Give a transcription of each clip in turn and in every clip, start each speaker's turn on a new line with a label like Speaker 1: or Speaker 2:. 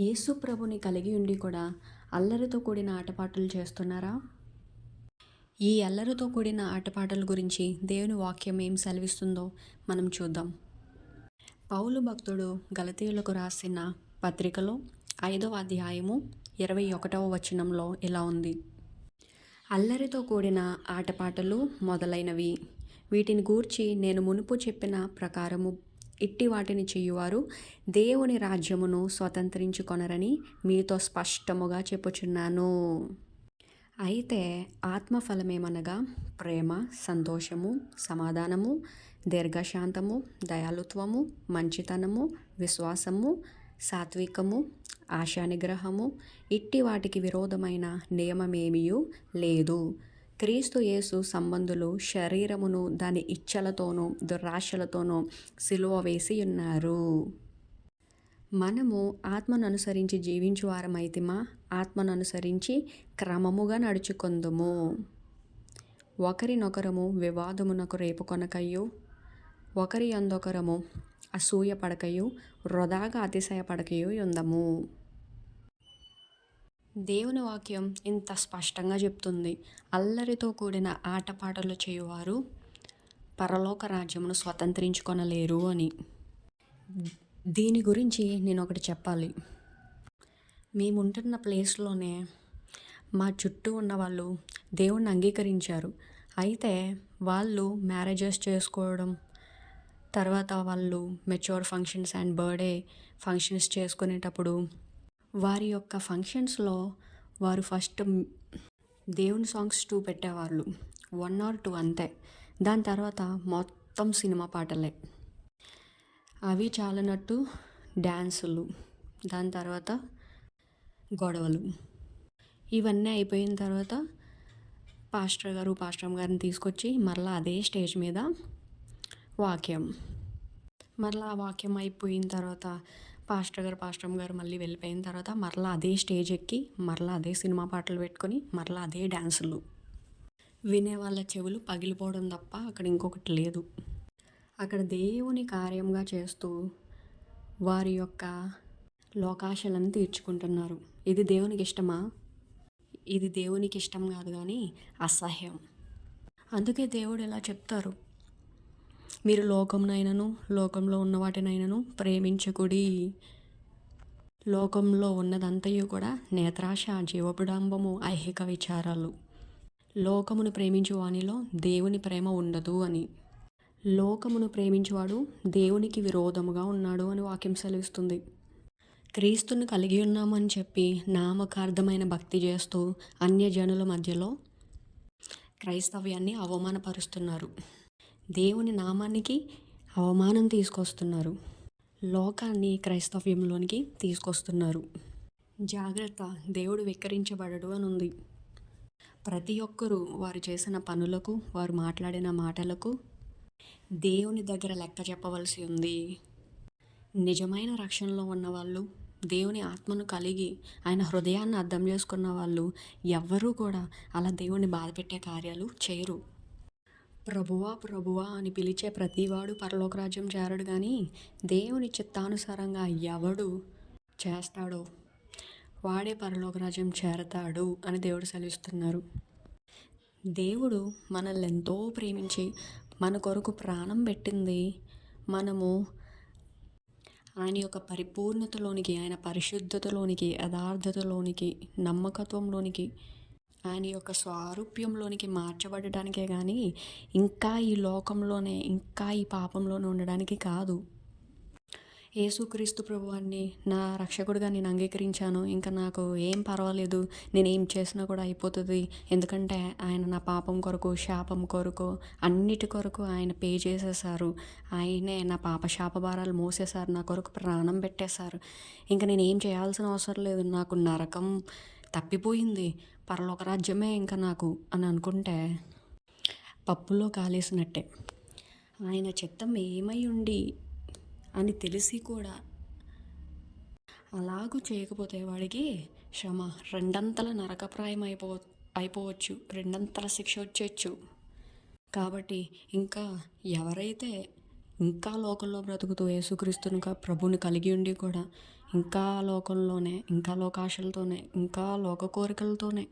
Speaker 1: యేసు ప్రభుని కలిగి ఉండి కూడా అల్లరితో కూడిన ఆటపాటలు చేస్తున్నారా? ఈ అల్లరితో కూడిన ఆటపాటల గురించి దేవుని వాక్యం ఏం సెలవిస్తుందో మనం చూద్దాం. పౌలు భక్తుడు గలతీయులకు రాసిన పత్రికలో ఐదవ అధ్యాయము ఇరవై ఒకటవ వచనంలో ఇలా ఉంది. అల్లరితో కూడిన ఆటపాటలు మొదలైనవి. వీటిని గూర్చి నేను మునుపు చెప్పిన ప్రకారము ఇట్టి వాటిని చేయువారు దేవుని రాజ్యమును స్వతంత్రించుకొనరని మీతో స్పష్టముగా చెప్పుచున్నాను. అయితే ఆత్మఫలమేమనగా ప్రేమ సంతోషము సమాధానము దీర్ఘశాంతము దయాలుత్వము మంచితనము విశ్వాసము సాత్వికము ఆశానిగ్రహము ఇట్టి వాటికి విరోధమైన నియమమేమియూ లేదు. క్రీస్తు యేసు సంబంధులు శరీరమును దాని ఇచ్చలతోనూ దురాశలతోనూ సిలువ వేసి ఉన్నారు. మనము ఆత్మను అనుసరించి జీవించు వారమైతిమా ఆత్మను అనుసరించి క్రమముగా నడుచుకుందుము. ఒకరినొకరము వివాదమునకు రేపుకొనకయ్యు ఒకరి అందొకరము అసూయ పడకయు వృధాగా అతిశయ పడకయు ఉందము. దేవుని వాక్యం ఇంత స్పష్టంగా చెప్తుంది. అల్లరితో కూడిన ఆటపాటలు చేయువారు పరలోక రాజ్యమును స్వతంత్రించుకొనలేరు అని. దీని గురించి నేను ఒకటి చెప్పాలి. మేముంటున్న ప్లేస్లోనే మా చుట్టూ ఉన్న వాళ్ళు దేవుణ్ణి అంగీకరించారు. అయితే వాళ్ళు మ్యారేజెస్ చేసుకోవడం తర్వాత వాళ్ళు mature functions and birthday functions చేసుకునేటప్పుడు వారి యొక్క ఫంక్షన్స్లో వారు ఫస్ట్ దేవుని సాంగ్స్ టూ పెట్టేవాళ్ళు. వన్ ఆర్ టూ అంతే. దాని తర్వాత మొత్తం సినిమా పాటలే. అవి చాలనట్టు డ్యాన్సులు. దాని తర్వాత గొడవలు. ఇవన్నీ అయిపోయిన తర్వాత పాస్టర్ గారు పాస్టర్ గారిని తీసుకొచ్చి మరలా అదే స్టేజ్ మీద వాక్యం. మరలా ఆ వాక్యం అయిపోయిన తర్వాత పాస్టర్ గారు పాస్టర్ గారు మళ్ళీ వెళ్ళిపోయిన తర్వాత మరలా అదే స్టేజ్ ఎక్కి మరలా అదే సినిమా పాటలు పెట్టుకొని మరలా అదే డ్యాన్సులు వినే వాళ్ళ చెవులు పగిలిపోవడం తప్ప అక్కడ ఇంకొకటి లేదు. అక్కడ దేవుని కార్యంగా చేస్తూ వారి యొక్క లోకాశలను తీర్చుకుంటున్నారు. ఇది దేవునికి ఇష్టమా? ఇది దేవునికి ఇష్టం కాదు కానీ అసహ్యం. అందుకే దేవుడు ఇలా చెప్తారు. మీరు లోకమునైనను లోకంలో ఉన్న వాటినైనను ప్రేమించకుడి. లోకంలో ఉన్నదంతయు కూడా నేత్రాశ జీవపుడాంబము ఐహిక విచారాలు. లోకమును ప్రేమించు వానిలో దేవుని ప్రేమ ఉండదు అని. లోకమును ప్రేమించువాడు దేవునికి విరోధముగా ఉన్నాడు అని వాక్యం సెలవిస్తుంది. క్రీస్తుని కలిగి ఉన్నామని చెప్పి నామకార్థమైన భక్తి చేస్తూ అన్యజనుల మధ్యలో క్రైస్తవ్యాన్ని అవమానపరుస్తున్నారు. దేవుని నామానికి అవమానం తీసుకొస్తున్నారు. లోకాన్ని క్రైస్తవ్యంలోనికి తీసుకొస్తున్నారు. జాగ్రత్త దేవుడు వెక్కరించబడడు అని ఉంది ప్రతి ఒక్కరూ వారు చేసిన పనులకు వారు మాట్లాడిన మాటలకు దేవుని దగ్గర లెక్క చెప్పవలసి ఉంది. నిజమైన రక్షణలో ఉన్నవాళ్ళు దేవుని ఆత్మను కలిగి ఆయన హృదయాన్ని అర్థం చేసుకున్న వాళ్ళు ఎవ్వరూ కూడా అలా దేవుని బాధపెట్టే కార్యాలు చేయరు. ప్రభువా ప్రభువా అని పిలిచే ప్రతివాడు పరలోకరాజ్యం చేరడు కానీ దేవుని చిత్తానుసారంగా ఎవడు చేస్తాడో వాడే పరలోకరాజ్యం చేరతాడు అని దేవుడు సెలవిస్తున్నారు. దేవుడు మనల్ని ఎంతో ప్రేమించి మన కొరకు ప్రాణం పెట్టింది. మనము ఆయన యొక్క పరిపూర్ణతలోనికి ఆయన పరిశుద్ధతలోనికి యథార్థతలోనికి నమ్మకత్వంలోనికి ఆయన యొక్క స్వారూప్యంలోనికి మార్చబడటానికే కానీ ఇంకా ఈ లోకంలోనే ఇంకా ఈ పాపంలోనే ఉండడానికి కాదు. యేసుక్రీస్తు ప్రభువాన్ని నా రక్షకుడిగా నేను అంగీకరించాను. ఇంకా నాకు ఏం పర్వాలేదు. నేను ఏం చేసినా కూడా అయిపోతుంది. ఎందుకంటే ఆయన నా పాపం కొరకు శాపం కొరకు అన్నిటి కొరకు ఆయన పే చేసేసారు ఆయనే నా పాప శాప భారాలు మోసేశారు. నా కొరకు ప్రాణం పెట్టేశారు. ఇంకా నేను ఏం చేయాల్సిన అవసరం లేదు. నాకు నరకం తప్పిపోయింది. పరలోక రాజ్యమే ఇంకా నాకు అని అనుకుంటే పప్పులో కాలేసినట్టే. ఆయన చిత్తం ఏమై ఉండి అని తెలిసి కూడా అలాగూ చేయకపోతే వాడికి శ్రమ. రెండంతల నరకప్రాయం అయిపో అయిపోవచ్చు. రెండంతల శిక్ష వచ్చేచ్చు. కాబట్టి ఇంకా ఎవరైతే ఇంకా లోకంలో బ్రతుకుతూ యేసుక్రీస్తుని ప్రభుని కలిగి ఉండి కూడా ఇంకా లోకంలోనే ఇంకా లోకాశలతోనే ఇంకా లోక కోరికలతోనే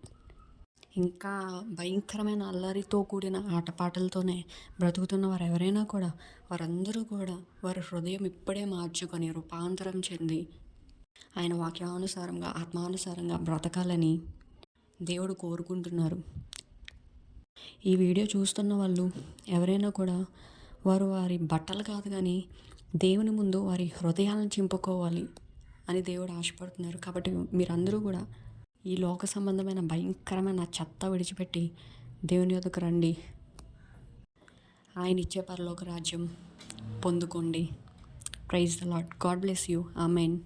Speaker 1: ఇంకా భయంకరమైన అల్లరితో కూడిన ఆటపాటలతోనే బ్రతుకుతున్న వారు ఎవరైనా కూడా వారందరూ కూడా వారి హృదయం ఇప్పుడే మార్చుకొని రూపాంతరం చెంది ఆయన వాక్యానుసారంగా ఆత్మానుసారంగా బ్రతకాలని దేవుడు కోరుకుంటున్నారు. ఈ వీడియో చూస్తున్న వాళ్ళు ఎవరైనా కూడా వారు వారి బట్టలు కాదు కానీ దేవుని ముందు వారి హృదయాలను చింపుకోవాలి. అని దేవుడు ఆశపడుతున్నారు. కాబట్టి మీరందరూ కూడా ఈ లోక సంబంధమైన భయంకరమైన చెత్త విడిచిపెట్టి దేవుని యొక్కకు రండి. ఆయన ఇచ్చే పరలోక రాజ్యం పొందుకోండి. Praise the Lord God bless you amen